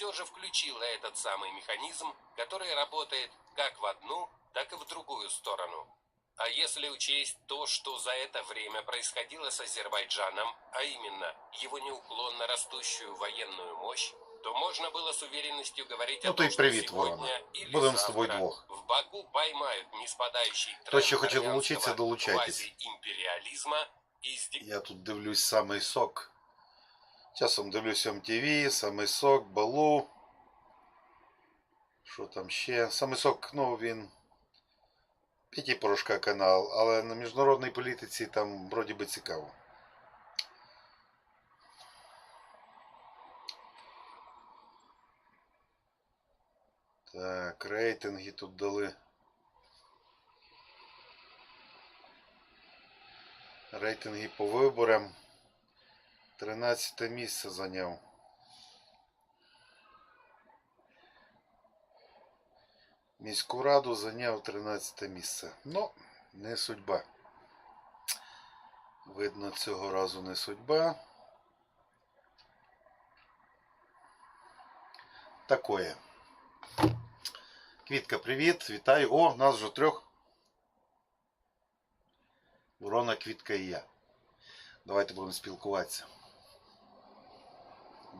все же включила этот самый механизм, который работает как в одну, так и в другую сторону. А если учесть то, что за это время происходило с Азербайджаном, а именно его неуклонно растущую военную мощь, то можно было с уверенностью говорить Ну, о том, что привіт, сегодня Ворона. или Будем з тобою завтра двох. в Баку поймают неспадающий ще тренд хотів долучитися, долучайтесь. сди- Я тут дивлюсь самий сок. Часом дивлюсь МТV, самий сок, Балу. Що там ще? Самий сок, ну він. П'яті порошка канал, але на міжнародній політиці там вроді би цікаво. Так, рейтинги тут дали. Рейтинги по виборам. 13 місце зайняв. Міську раду зайняв 13 місце. Ну, не судьба. Видно, цього разу не судьба. Такое. Квітка, привіт, вітаю. О, нас вже трьох. Ворона, Квітка і я. Давайте будемо спілкуватися.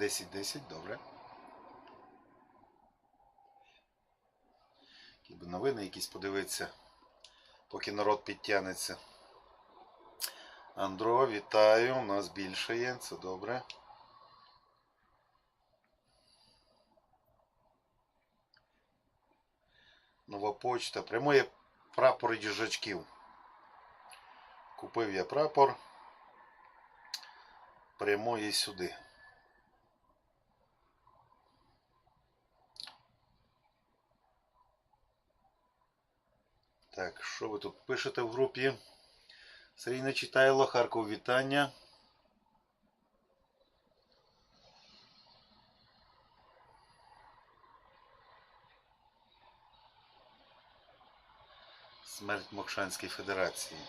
10-10, добре. Які би новини якісь подивитися, поки народ підтягнеться. Андро, вітаю, у нас більше є, це добре. Нова почта. Прямує прапор їжачків. Купив я прапор. Прямує сюди. Так, що ви тут пишете в групі? Сергій не читайло, Харков вітання. Смерть Мокшанській Федерації.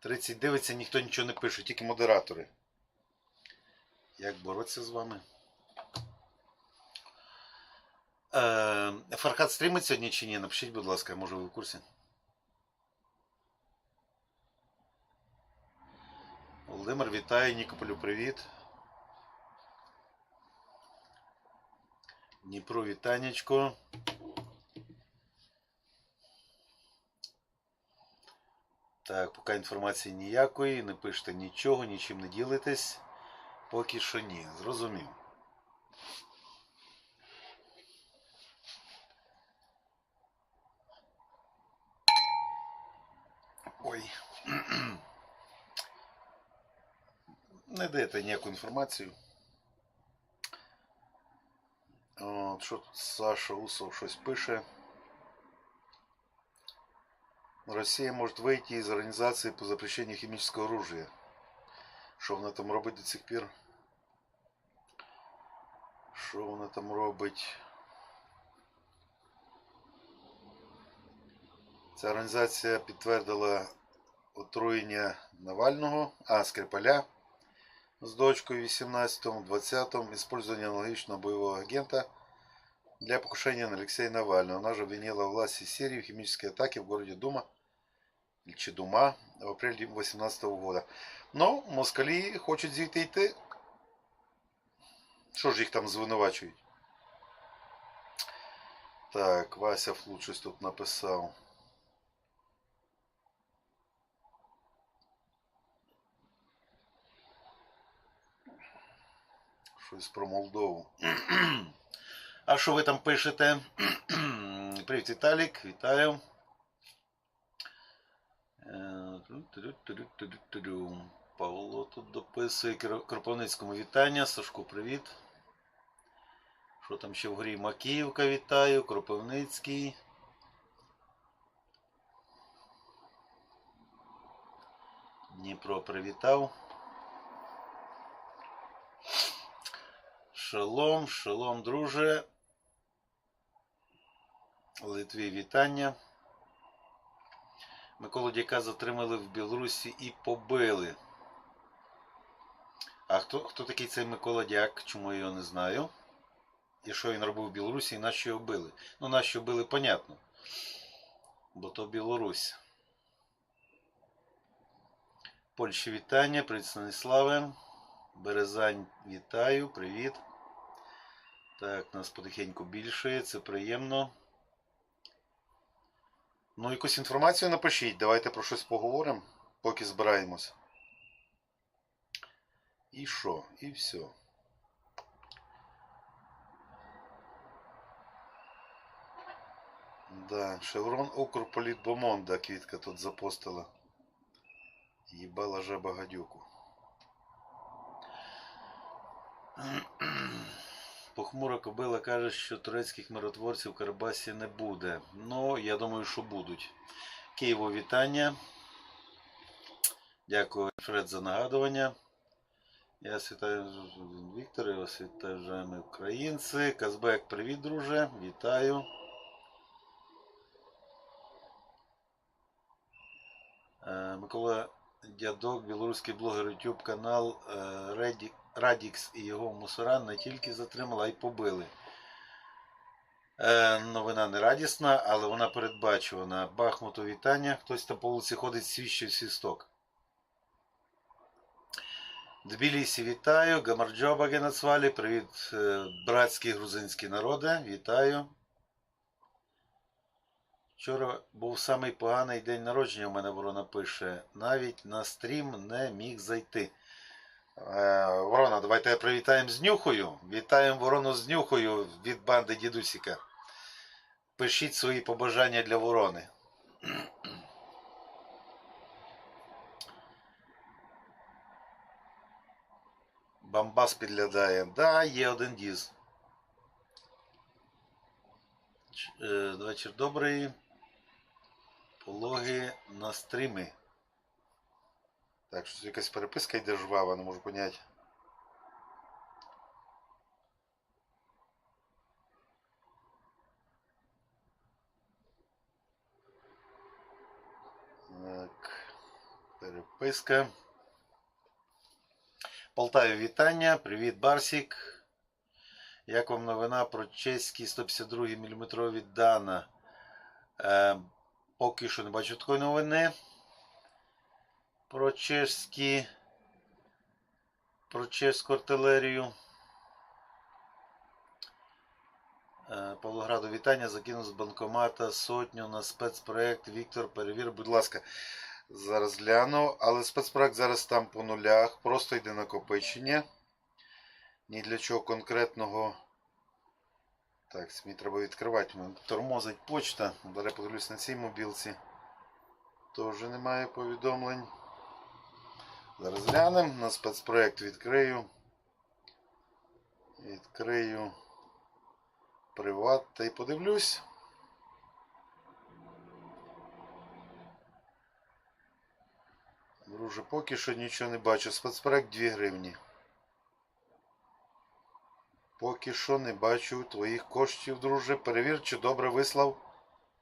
Тридцять дивиться, ніхто нічого не пише, тільки модератори. Як боротися з вами? Е, Фархат стрімить сьогодні чи ні? Напишіть, будь ласка, може ви в курсі. Володимир, вітаю, Нікополю, привіт. Дніпро, вітанечко. Так, поки інформації ніякої, не пишете нічого, нічим не ділитесь. Поки що ні. Зрозумів. Ой. Не даєте ніяку інформацію. От, що тут Саша Усов щось пише. Россия может выйти из организации по запрещению химического оружия. Що вона там робить до цих пір? Що вона там робить? Ця організація підтвердила отруєння Навального, а Скрипаля з дочкою 18-му, 20-му, использование аналогичного боевого агента для покушения на Алексея Навального. Она же обвинила власти Сирии в химической атаке в городе Дума, или Чедума, в апреле 2018 года. Ну, москалі хочуть звідти йти. Що ж їх там звинувачують? Так, Вася Флут щось тут написав. Щось про Молдову. А що ви там пишете? Привіт, Віталік, вітаю. Е. Павло тут дописує Кропивницькому вітання. Сашку, привіт. Що там ще в горі? Макіївка вітаю, Кропивницький. Дніпро привітав. Шалом, шалом, друже. Литві вітання. Миколу Дяка затримали в Білорусі і побили. А хто, хто такий цей Микола Дяк? Чому я його не знаю? І що він робив в Білорусі, і нащо його били? Ну, нащо били, понятно. Бо то Білорусь. Польщі вітання, привіт Станіславе. Березань вітаю, привіт. Так, нас потихеньку більшає, це приємно. Ну, якусь інформацію напишіть, давайте про щось поговоримо, поки збираємось. І що? І все. Да, Шеврон Укрполітбомонда квітка тут запостила. Їбала жаба гадюку. Похмура кобила каже, що турецьких миротворців в Карабасі не буде. Ну, я думаю, що будуть. Києво вітання. Дякую, Фред, за нагадування. Я вас вітаю Віктор, я вас українці. Казбек, привіт, друже. Вітаю. Е, Микола Дядок, білоруський блогер YouTube канал е, Реді- Радікс і його мусора не тільки затримали, а й побили. Е, Новина не радісна, але вона передбачувана. Бахмуту вітання. Хтось там по вулиці ходить свіщий свісток. Тбілісі вітаю. Гамарджоба Генацвалі. Привіт, е, братські грузинські народи. Вітаю. Вчора був самий поганий день народження, у мене ворона пише. Навіть на стрім не міг зайти. Е, Ворона, давайте привітаємо з нюхою. Вітаємо ворону з нюхою від банди дідусіка. Пишіть свої побажання для ворони. Бамбас підглядає. Да, є один діз. Е, Вечір добрий. Пологи на стріми. Так, що якась переписка йде жвава, не можу поняти. Так, переписка. Полтаві вітання. Привіт, Барсік. Як вам новина про чеські 152 мм Дана? Е, поки що не бачу такої новини. Про чеські. Про чеську артилерію. Е, Павлограду вітання. Закинув з банкомата сотню на спецпроект. Віктор, перевір, будь ласка. Зараз гляну, але спецпроект зараз там по нулях. Просто йде накопичення. Ні для чого конкретного. Так, мені треба відкривати. Мене тормозить почта. Зараз подивлюсь на цій мобілці. Теж немає повідомлень. Зараз глянемо. На спецпроект відкрию. Відкрию приват та й подивлюсь. Друже, поки що нічого не бачу. Спецпроект 2 гривні. Поки що не бачу твоїх коштів, друже. Перевір, чи добре вислав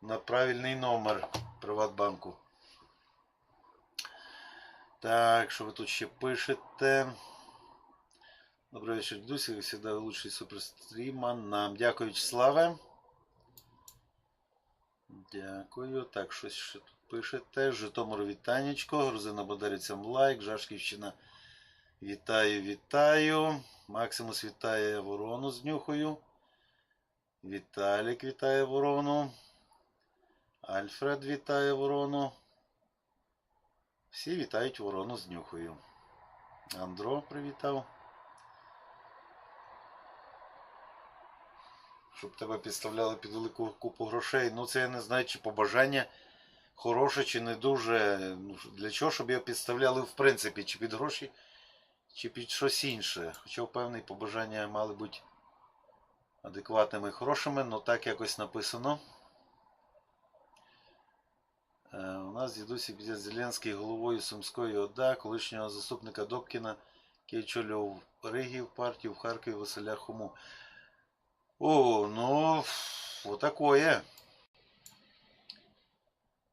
на правильний номер Приватбанку. Так, що ви тут ще пишете? Добрий вечір, Дусі. Ви завжди лучший суперстріман. Нам дякую, Вячеславе. Дякую. Так, щось ще тут пишете. Житомир вітанечко. Грузина Бодарицям лайк. Жашківщина. Вітаю, вітаю. Максимус вітає ворону з нюхою. Віталік вітає ворону. Альфред вітає ворону. Всі вітають ворону з нюхою. Андро привітав. Щоб тебе підставляли під велику купу грошей. Ну це я не знаю, чи побажання хороше, чи не дуже. Ну, Для чого, щоб його підставляли в принципі, чи під гроші, чи під щось інше. Хоча впевнений, побажання мали бути адекватними і хорошими, але так якось написано. Е, У нас дідусь під Зеленський головою Сумської ОДА, колишнього заступника Добкіна, який очолював Ригів партію в Харкові Василя Хому. О, ну, вот такое.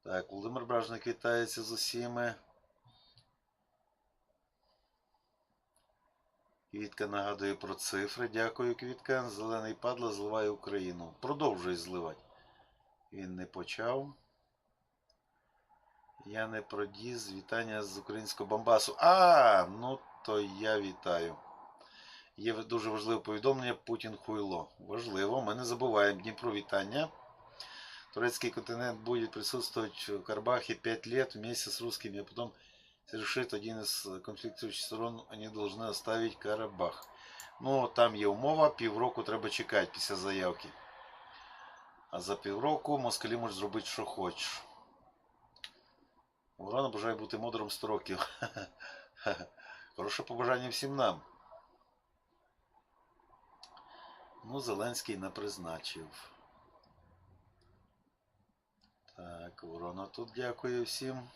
Так, Володимир Бражник вітається з усіми. Квітка нагадує про цифри. Дякую, Квітка. Зелений падла зливає Україну. Продовжує зливати. Він не почав. Я не продіз. Вітання з українського Бомбасу. А, ну то я вітаю. Є дуже важливе повідомлення Путін хуйло. Важливо, ми не забуваємо Дніпро вітання. Турецкий континент будет присутствовать в Карабахе 5 лет вместе с русскими, а потом если один из конфликтуючих сторон, они должны оставить Карабах. Ну, там є умова, півроку треба чекати після заявки. А за півроку москалі можуть зробити, що хочеш. Урана бажає бути мудрим 100 років. Хороше побажання всім нам. Ну, Зеленський не призначив. Так, Ворона тут дякую всім.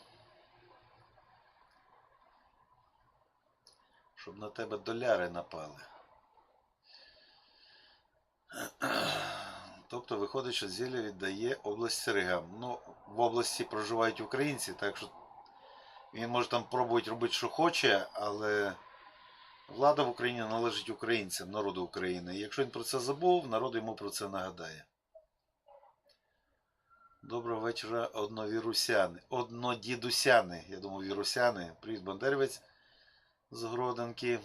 Щоб на тебе доляри напали. Тобто виходить, що зілля віддає область Серегам. Ну, в області проживають українці, так що він може там пробувати робити, що хоче, але влада в Україні належить українцям, народу України. І якщо він про це забув, народ йому про це нагадає. Доброго вечора, одновірусяни. Однодідусяни. Я думаю, вірусяни. Привіт, Бандерівець з Гроденки.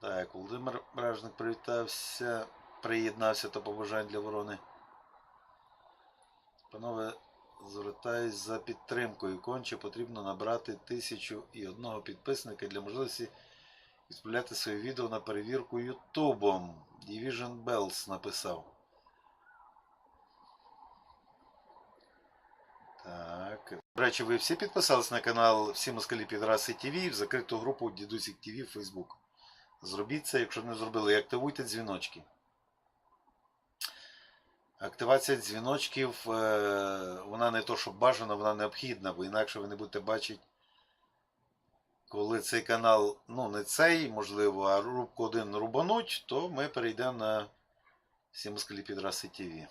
Так, Володимир Бражник привітався, приєднався до побажань для ворони. Панове, звертаюсь за підтримкою. Конче потрібно набрати тисячу і одного підписника для можливості відправляти своє відео на перевірку Ютубом. Division Bells написав. Так. До речі, ви всі підписались на канал Всі москалі підраси ТВ в закриту групу Дідусік ТВ в Facebook. Зробіть це, якщо не зробили, і активуйте дзвіночки. Активація дзвіночків, е, вона не то, що бажана, вона необхідна, бо інакше ви не будете бачити, коли цей канал, ну не цей, можливо, а рубку один рубануть, то ми перейдемо на всі москалі підраси ТВ.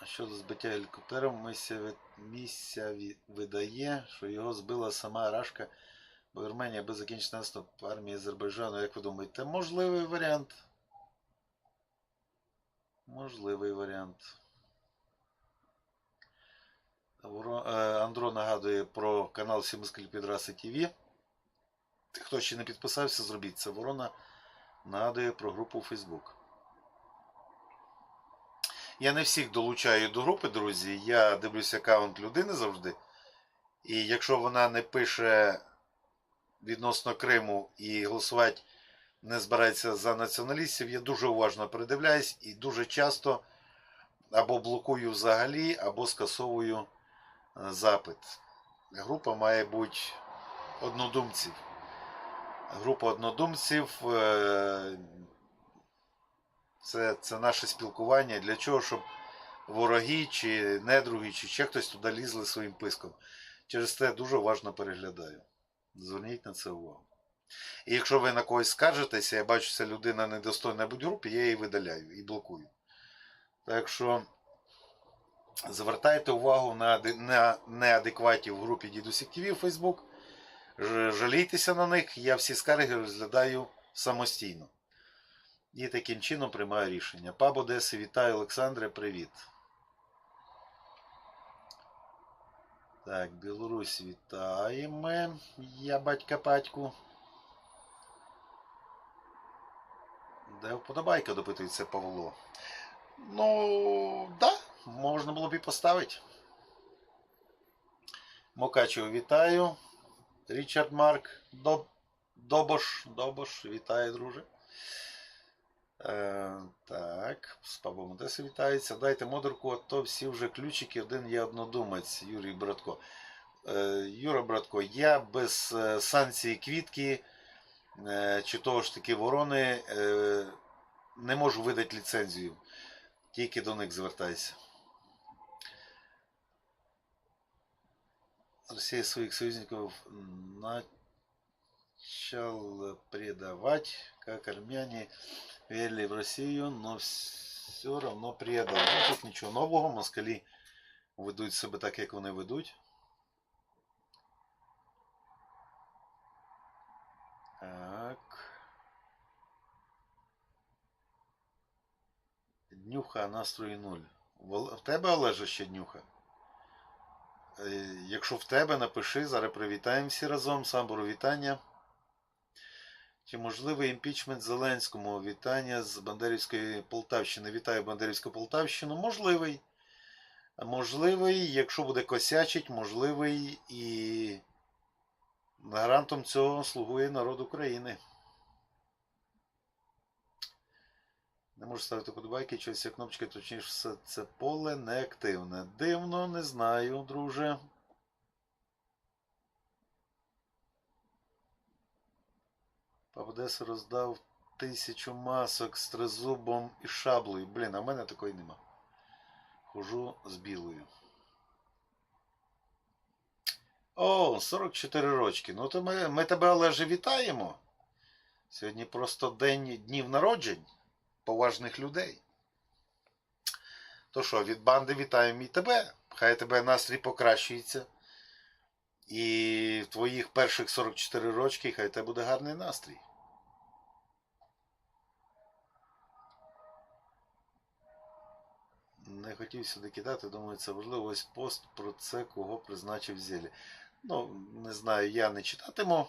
А щодо збиття гелікоптером, місія, місія видає, що його збила сама Рашка, бо Вірменія без закінчення наступ армії Азербайджану. Як ви думаєте, можливий варіант? Можливий варіант. Е, Андро нагадує про канал Сімскель Підраси ТВ. Хто ще не підписався, зробіть це. Ворона нагадує про групу Facebook. Я не всіх долучаю до групи, друзі. Я дивлюсь аккаунт людини завжди. І якщо вона не пише відносно Криму і голосувати не збирається за націоналістів, я дуже уважно передивляюсь і дуже часто або блокую взагалі, або скасовую е, запит. Група має бути однодумців. Група однодумців. е, це, це наше спілкування. Для чого? Щоб вороги чи недруги, чи ще хтось туди лізли своїм писком. Через це дуже уважно переглядаю. Зверніть на це увагу. І якщо ви на когось скаржитеся, я бачу, що людина недостойна будь групі, я її видаляю і блокую. Так що звертайте увагу на, на неадекватів в групі Дідусік ТВ в Facebook. Жалійтеся на них, я всі скарги розглядаю самостійно. І таким чином приймаю рішення. Паб Одеси, вітаю, Олександре, привіт. Так, Білорусь вітаємо. Я батька Патьку. Де вподобайка допитується Павло. Ну, да, можна було б і поставити. Мокачево вітаю. Річард Марк. Доб... Добош. Добош, вітаю, друже. Е, так, з Павлом Одеси вітається. Дайте модерку, а то всі вже ключики, один є однодумець, Юрій Братко. Е, Юра Братко, я без е, санкції квітки чи того ж таки ворони е, не можу видати ліцензію. Тільки до них звертайся. Росія своих союзников начал предавать, как армяне верили в Россию, но все равно предал. Ну, тут ничего нового, москали ведуть себе так, як вони ведуть. Так. Днюха, настрої нуль. В тебе, Олеже, ще днюха? Е, Якщо в тебе, напиши, зараз привітаємо всі разом. Самбору вітання. Чи можливий імпічмент Зеленському? Вітання з Бандерівської Полтавщини. Вітаю Бандерівську Полтавщину. Можливий. Можливий, якщо буде косячить, можливий і гарантом цього слугує народ України. Не можу ставити подобайки, через ці кнопочки, точніше, все це поле неактивне. Дивно, не знаю, друже. Павдес роздав тисячу масок з тризубом і шаблею. Блін, а в мене такої нема. Хожу з білою. О, 44 рочки. Ну то ми, ми тебе, Олеже, вітаємо. Сьогодні просто день днів народжень поважних людей. То що, від банди вітаємо і тебе. Хай тебе настрій покращується. І в твоїх перших 44 рочки хай тебе буде гарний настрій. Не хотів сюди кидати, думаю, це важливо. Ось пост про це, кого призначив зілі. Ну, не знаю, я не читатиму.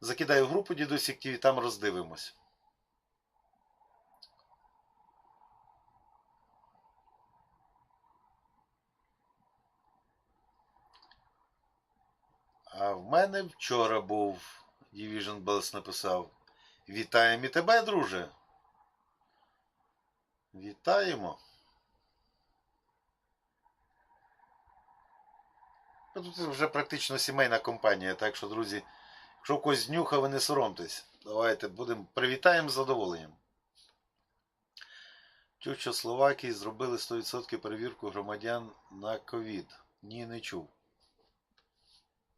Закидаю групу дідусік і там роздивимось. А в мене вчора був Division Bells написав. Вітаємо і тебе, друже. Вітаємо. Тут вже практично сімейна компанія, так що, друзі, якщо когось днюха, ви не соромтесь. Давайте будемо привітаємо з задоволенням. Чув, що Словакії зробили 100% перевірку громадян на ковід. Ні, не чув.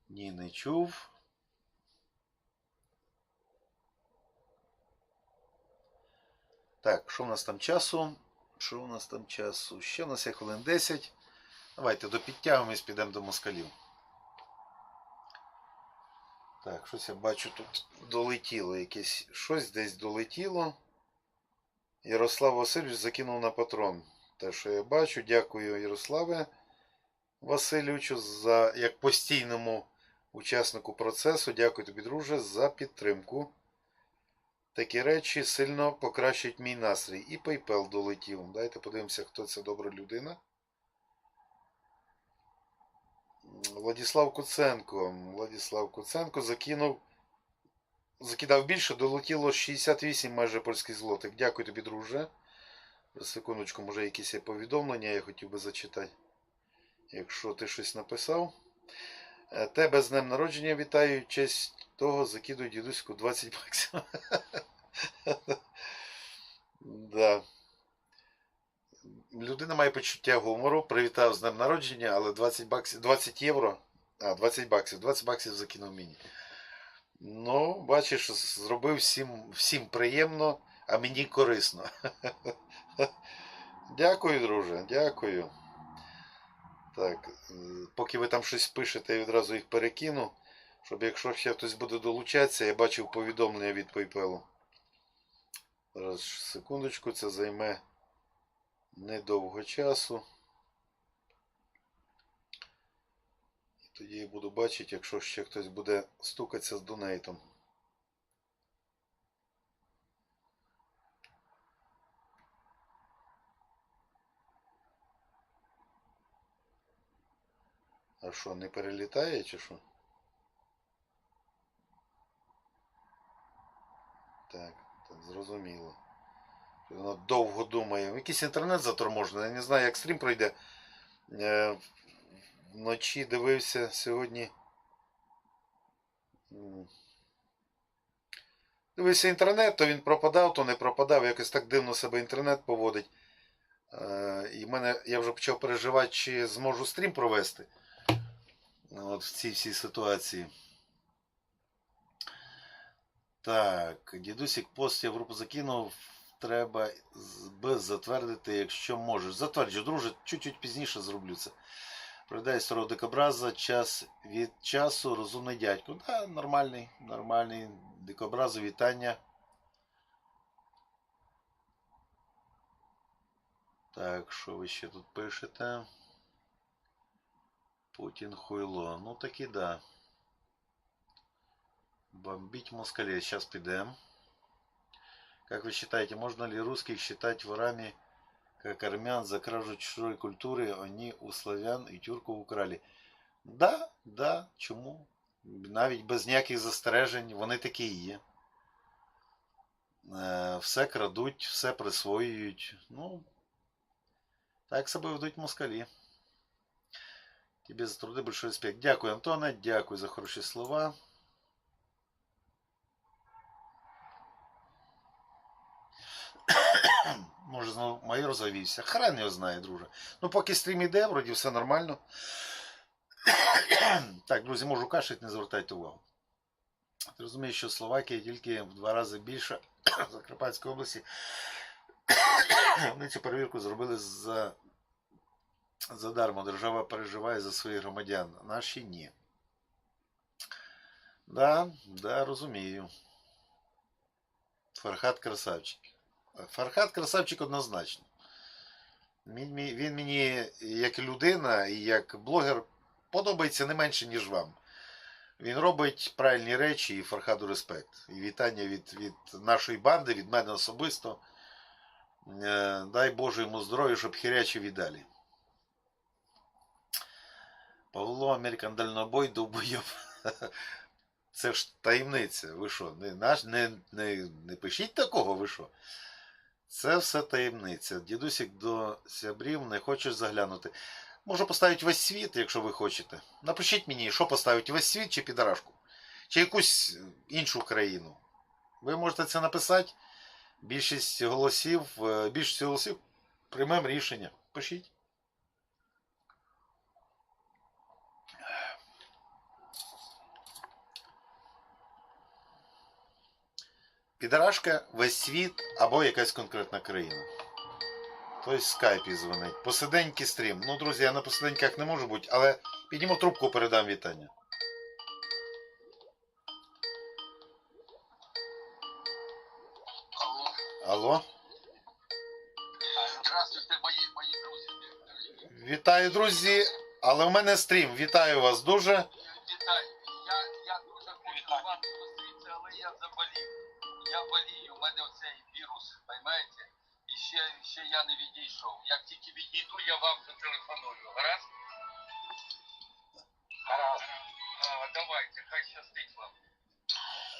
Ні, не чув. Так, що в нас там часу? Що у нас там часу? Ще у нас є хвилин 10. Давайте допідтягуємось, підемо до москалів. Так, щось я бачу тут долетіло якесь. Щось десь долетіло. Ярослав Васильович закинув на патрон. Те, що я бачу, дякую Ярославе Васильовичу за як постійному учаснику процесу. Дякую тобі, друже, за підтримку. Такі речі сильно покращать мій настрій. І PayPal долетів. Дайте подивимося, хто це добра людина. Владислав Куценко. Владислав Куценко закинув. Закидав більше, долетіло 68 майже польських злотих. Дякую тобі, друже. За секундочку, може якісь повідомлення, я хотів би зачитати. Якщо ти щось написав. Е, Тебе з днем народження вітаю. Честь того закидую дідуську 20 баксів. Людина має почуття гумору. Привітав з днем народження, але 20 баксів, 20 євро. А, 20 баксів. 20 баксів закинув мені. Ну, бачиш, зробив всім, всім приємно, а мені корисно. Дякую, друже, дякую. Так, е, поки ви там щось пишете, я відразу їх перекину. Щоб якщо ще хтось буде долучатися, я бачив повідомлення від PayPal. Зараз секундочку, це займе недовго часу. І тоді я буду бачити, якщо ще хтось буде стукатися з донейтом. А що, не перелітає чи що? Так, так, зрозуміло. Довго думає. Якийсь інтернет заторможений. Я не знаю, як стрім пройде. Е, Вночі дивився сьогодні. Дивився інтернет, то він пропадав, то не пропадав. Якось так дивно себе інтернет поводить. Е, І мене я вже почав переживати, чи зможу стрім провести. От в цій всій ситуації. Так, дідусік пост я в групу закинув. Треба без затвердити, якщо можеш. Затверджу, друже, чуть-чуть пізніше зроблю це. Продай старого дикобраза час від часу розумний дядько. Да, нормальний, нормальний дикобразу вітання. Так, що ви ще тут пишете? Путін хуйло. Ну таки да. Бомбить москалей. Сейчас підем. Как вы считаете, можно ли русских считать ворами, как армян за кражу чужой культуры они у славян і тюрків украли? Да, да, чому? Навіть без ніяких застережень, вони такі і є. Е, Все крадуть, все присвоюють. Ну, так себе ведуть москалі. Тебе за труди большой респект. Дякую, Антоне, дякую за хороші слова. Може, знову майор завівся. Хрен його знає, друже. Ну, поки стрім іде, вроді все нормально. так, друзі, можу кашляти, не звертайте увагу. Ти розумієш, що Словакія тільки в два рази більше Закарпатської області. Вони цю перевірку зробили за задармо. Держава переживає за своїх громадян. Наші ні. Да, да, розумію. Фархат красавчик. Фархат красавчик однозначно. Він, мені як людина і як блогер подобається не менше, ніж вам. Він робить правильні речі і Фархаду респект. І вітання від, від нашої банди, від мене особисто. Е, Дай Боже йому здоров'я, щоб хірячі віддалі. Павло Американ Дальнобой довбойоб. Це ж таємниця. Ви що? Не, наш, не, не, не пишіть такого, ви що? Це все таємниця. Дідусік до сябрів не хочеш заглянути. Можу поставити весь світ, якщо ви хочете. Напишіть мені, що поставити весь світ чи підарашку. Чи якусь іншу країну. Ви можете це написати. Більшість голосів, е, більшість голосів приймемо рішення. Пишіть. Підарашка, весь світ або якась конкретна країна. Хтось в скайпі дзвонить. Посиденький стрім. Ну, друзі, я на посиденьках не можу бути, але підніму трубку, передам вітання. Алло? Здравствуйте, мої, мої друзі. Вітаю, друзі. Але в мене стрім. Вітаю вас дуже. Вітаю. Ще, я не відійшов. Як тільки відійду, я вам зателефоную. Гаразд? Гаразд. А, давайте, хай щастить вам.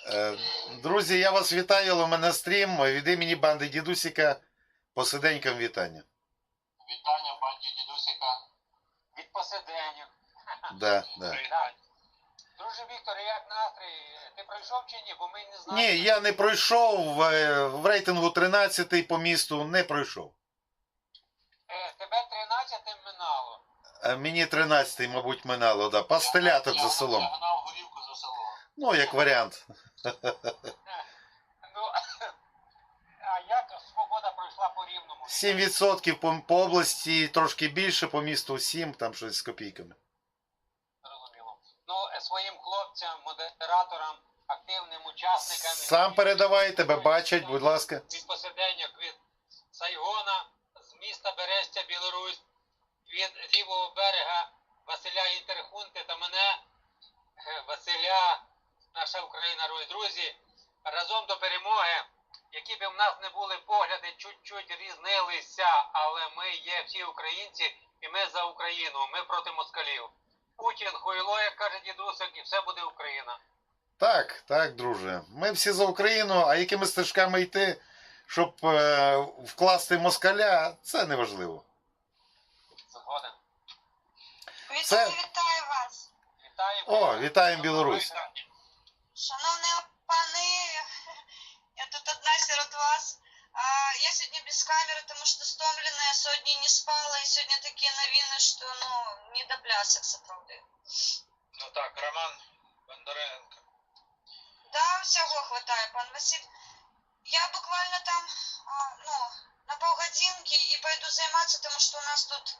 Е, Друзі, я вас вітаю, але в мене стрім. Від імені банди Дідусіка. Посиденькам вітання. Вітання, банді дідусика. Від посиденів. Да, да. Друже Віктор, як настрій? Ти пройшов чи ні? Бо ми не знаємо. Ні, я не пройшов е, в рейтингу 13 по місту, не пройшов. Е, тебе 13 минало. Е, Мені 13 мабуть, минало, да. Пастеляток за селом. гнав горівку за селом. Ну, як варіант. Ну, а як свобода пройшла по рівному? 7% по, по області, трошки більше, по місту 7, там щось з копійками. Зрозуміло. Ну, е, своїм хлопцям, модераторам, активним учасникам. Сам передавай, тебе бачать, будь ласка. Від посиденьок, від Сайгона, з міста Берестя, Білорусь, від лівого берега Василя Інтерхунти та мене, е, Василя, наша Україна, Русь. друзі, разом до перемоги. Які б в нас не були погляди, чуть-чуть різнилися, але ми є всі українці, і ми за Україну, ми проти москалів. Путін, хуйло, як каже дідусик, і все буде Україна. Так, так, друже. Ми всі за Україну, а якими стежками йти, щоб е, вкласти москаля, це неважливо. Згоден. Це- Вітаю, вітаю вас. Вітаю. О, вітаємо Білорусь. Шановні пани, я тут одна серед вас. А, я сьогодні без камери, тому що стомлена, я сьогодні не спала, і сьогодні такі новини, що ну, не до плясок справді. Ну так, Роман Бондаренко. Да, всього хватає, пан Василь. Я буквально там, ну, на полгодинки і пойду займатися, тому що у нас тут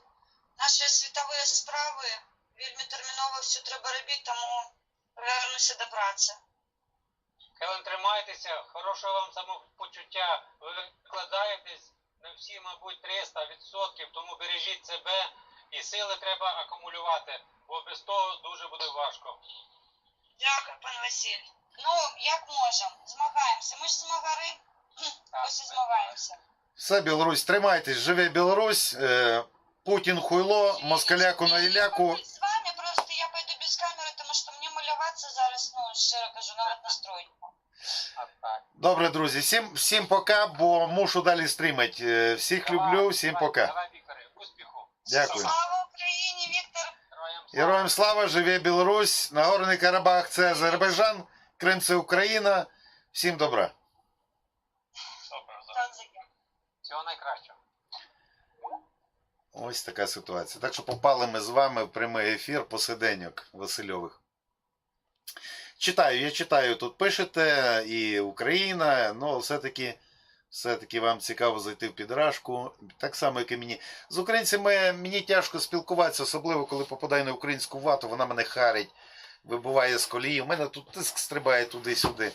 наші світові справи. Вельми терміново все треба робити, тому повернуся до праці. Хелен, тримайтеся, хорошого вам самопочуття. Ви викладаєтесь на всі, мабуть, 300%, тому бережіть себе і сили треба акумулювати, бо без того дуже буде важко. Дякую, пан Василь. Ну, як можемо, змагаємося. Ми ж змагари. Ось і змагаємося. Все, Білорусь, тримайтесь, живе Білорусь. Е, Путін хуйло, москаляку на іляку. З вами просто я пойду без камери, тому що мені малюватися зараз, ну, щиро кажу, навіть настрой. Добре, друзі, всім, всім пока, бо мушу далі стрімати. Е, Всіх люблю, всім Давай, пока. Давай, Вікторе, успіху. Дякую. Слава Україні, Віктор! Героям слава. Героям слава, живе Білорусь, Нагорний Карабах це Азербайджан, Крим це Україна. Всім добра. Супер, супер. Всього найкращого. Ось така ситуація. Так що попали ми з вами в прямий ефір посиденьок Васильових. Читаю, я читаю, тут пишете і Україна, ну все-таки все-таки вам цікаво зайти в підражку. Так само, як і мені. З українцями мені тяжко спілкуватися, особливо коли попадаю на українську вату, вона мене харить, вибиває з колії. У мене тут тиск стрибає туди-сюди.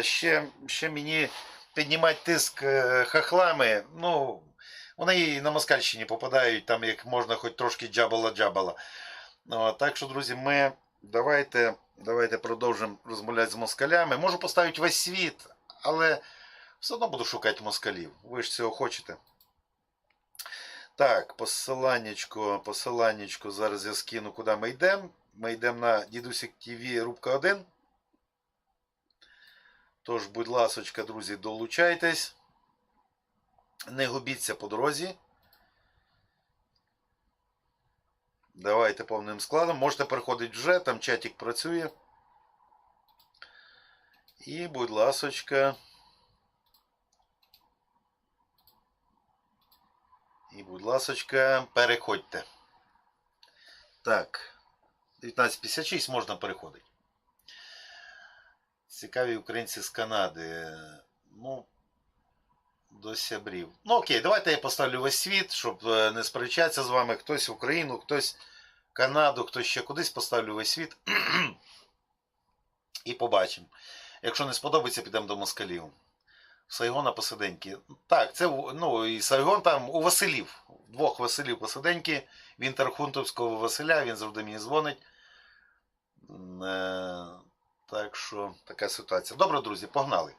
Ще, ще мені піднімати тиск е, хахлами, ну, вони і на Москальщині попадають, там як можна хоч трошки джабала-джабала. Ну, так що, друзі, ми давайте, давайте продовжимо розмовляти з москалями. Можу поставити весь світ, але все одно буду шукати москалів. Ви ж цього хочете. Так, посиланнячко, посиланнячко. Зараз я скину, куди ми йдемо. Ми йдемо на Дідусік ТВ рубка 1. Тож, будь ласочка, друзі, долучайтесь. Не губіться по дорозі. Давайте повним складом. Можете переходити вже, там чатик працює. І, будь ласочка. І, будь ласочка, переходьте. Так. 1956 можна переходити. Цікаві українці з Канади. Ну, до сябрів. Ну окей, давайте я поставлю весь світ, щоб е, не сперечатися з вами. Хтось в Україну, хтось в Канаду, хтось ще кудись поставлю весь світ. І побачимо. Якщо не сподобається, підемо до москалів. Сайгона посиденьки. Так, це ну, і Сайгон там у Василів. Двох Василів посиденьки. В Інтерхунтовського Василя, він завжди мені дзвонить. Е, так що така ситуація. Добре, друзі, погнали.